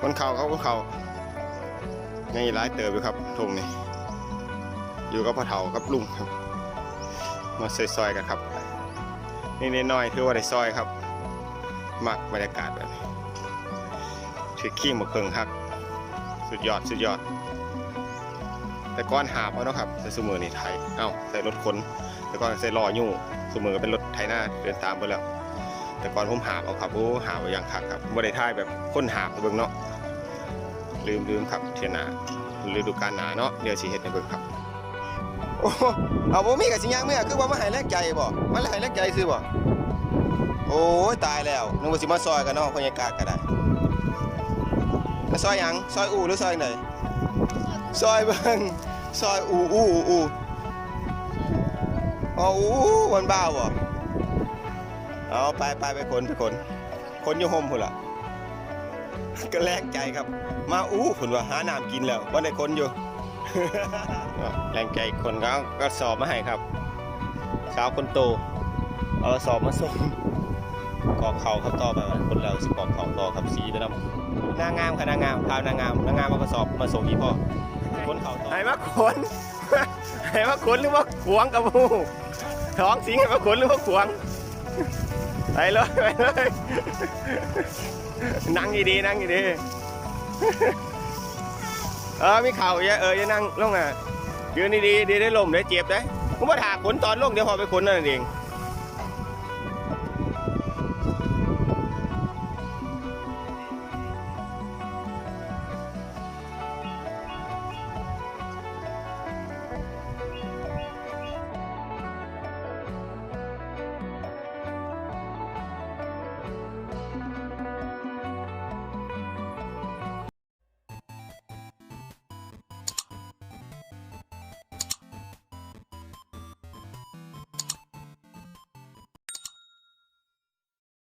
คนเขาเขาคนเขายังอีร้ายเติบอยู่ครับทงนี่อยู่กับพ่อเฒ่ากับลุงครับ มาซอยๆกันครับนี่น้อยๆถือว่าได้ซอยครับ มักบรรยากาศแบบนี้ถือขี้มาเพิงครับ สุดยอดสุดยอด แต่ก้อนหาบเอาเนาะครับแต่สมือนี่ไทยเอ้าใส่รถขนแต่ก่อนใส่ล้อยู่สมือก็เป็นรถไถหน้าเดินตามไปแล้ว แต่ก่อนผมหาบเอาครับโอ้หาบเอาอย่างคักครับบ่ได้ท่ายแบบคนหาบเบิ่งเนาะลืมลืมครับเทียหนาฤดูกาลหนาเนาะเดี๋ยวสิเฮ็ดให้เบิ่งครับโอ้เอาบ่มีกับสิย่างเมื่อคือว่ามาให้แลกใจบ่มาให้แลกใจซื้อบ่โอ้ยตายแล้วนึกว่าสิมาซอยกันเนาะบรรยากาศก็ได้มาซอยหยังซอยอู่หรือซอยไหนซอยเบิ่งซอยอู่อู่อู่อ๋ออู่วันบ้าวบ่ เอาไปไปไปคนไปคนคนอยู่ห่มพุ่นล่ะก็แลกใจครับ มาอู้พุ่นว่าหาน้ำกินแล้วว่าได้คนอยู่แรงใจคนก็ก็สอบมาให้ครับ สาวคนโต เอาสอบมาส่งกอกเขาครับต่อไปว่าคนเราสิกอกเขาต่อครับสีไปนำนางงามค่ะนางงามพาวนางงามนางงามเอากระสอบมาส่งอีพ่อคนเขาต่อให้มาขนให้มาขนหรือว่าขวงกับหมูท้องสิงห้มาขนหรือว่าขวง ไปเลยไปเลยนั่งดีๆนั่งดีๆเออมีเข่าเยอะเออจะนั่งลงอะยืนดีๆดีได้ลมได้เจ็บได้ผมว่าถากขนตอนลงเดี๋ยวพอไปขนนั่นเอง